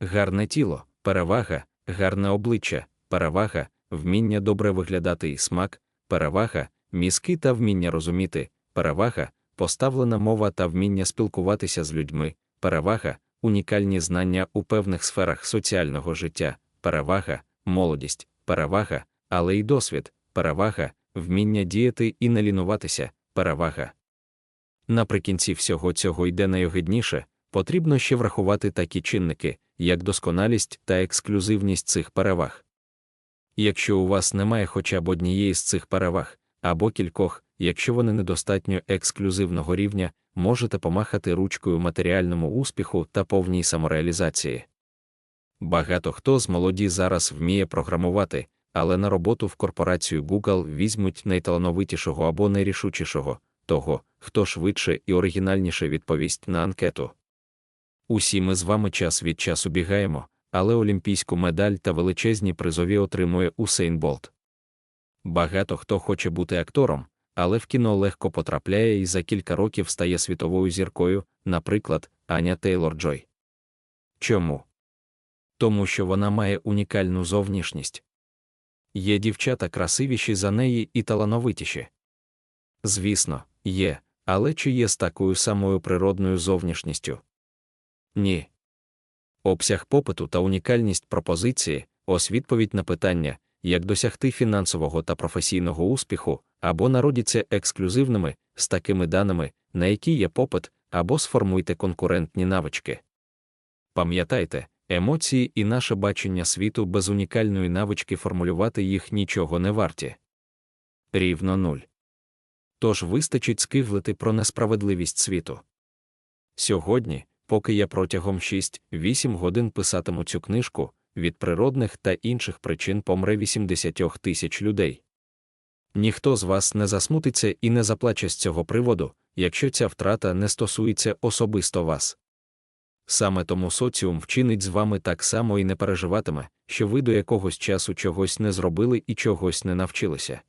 гарне тіло, перевага, гарне обличчя, перевага, вміння добре виглядати і смак, перевага, мізки та вміння розуміти, перевага, поставлена мова та вміння спілкуватися з людьми, перевага, унікальні знання у певних сферах соціального життя, перевага, молодість, перевага, але й досвід, перевага, вміння діяти і не лінуватися, перевага. Наприкінці всього цього йде найогидніше, потрібно ще врахувати такі чинники, як досконалість та ексклюзивність цих переваг. Якщо у вас немає хоча б однієї з цих переваг, або кількох, якщо вони недостатньо ексклюзивного рівня, можете помахати ручкою матеріальному успіху та повній самореалізації. Багато хто з молоді зараз вміє програмувати, але на роботу в корпорацію Google візьмуть найталановитішого або найрішучішого, того, хто швидше і оригінальніше відповість на анкету. Усі ми з вами час від часу бігаємо, але олімпійську медаль та величезні призові отримує Усейн Болт. Багато хто хоче бути актором, але в кіно легко потрапляє і за кілька років стає світовою зіркою, наприклад, Аня Тейлор Джой. Чому? Тому що вона має унікальну зовнішність. Є дівчата красивіші за неї і талановитіші. Звісно, є, але чи є з такою самою природною зовнішністю? Ні. Обсяг попиту та унікальність пропозиції ось відповідь на питання, як досягти фінансового та професійного успіху, або народіться ексклюзивними з такими даними, на які є попит, або сформуйте конкурентні навички. Пам'ятайте, емоції і наше бачення світу без унікальної навички формулювати їх нічого не варті. Рівно нуль. Тож вистачить скиглити про несправедливість світу. Сьогодні, поки я протягом 6-8 годин писатиму цю книжку, від природних та інших причин помре 80 тисяч людей. Ніхто з вас не засмутиться і не заплаче з цього приводу, якщо ця втрата не стосується особисто вас. Саме тому соціум вчинить з вами так само і не переживатиме, що ви до якогось часу чогось не зробили і чогось не навчилися.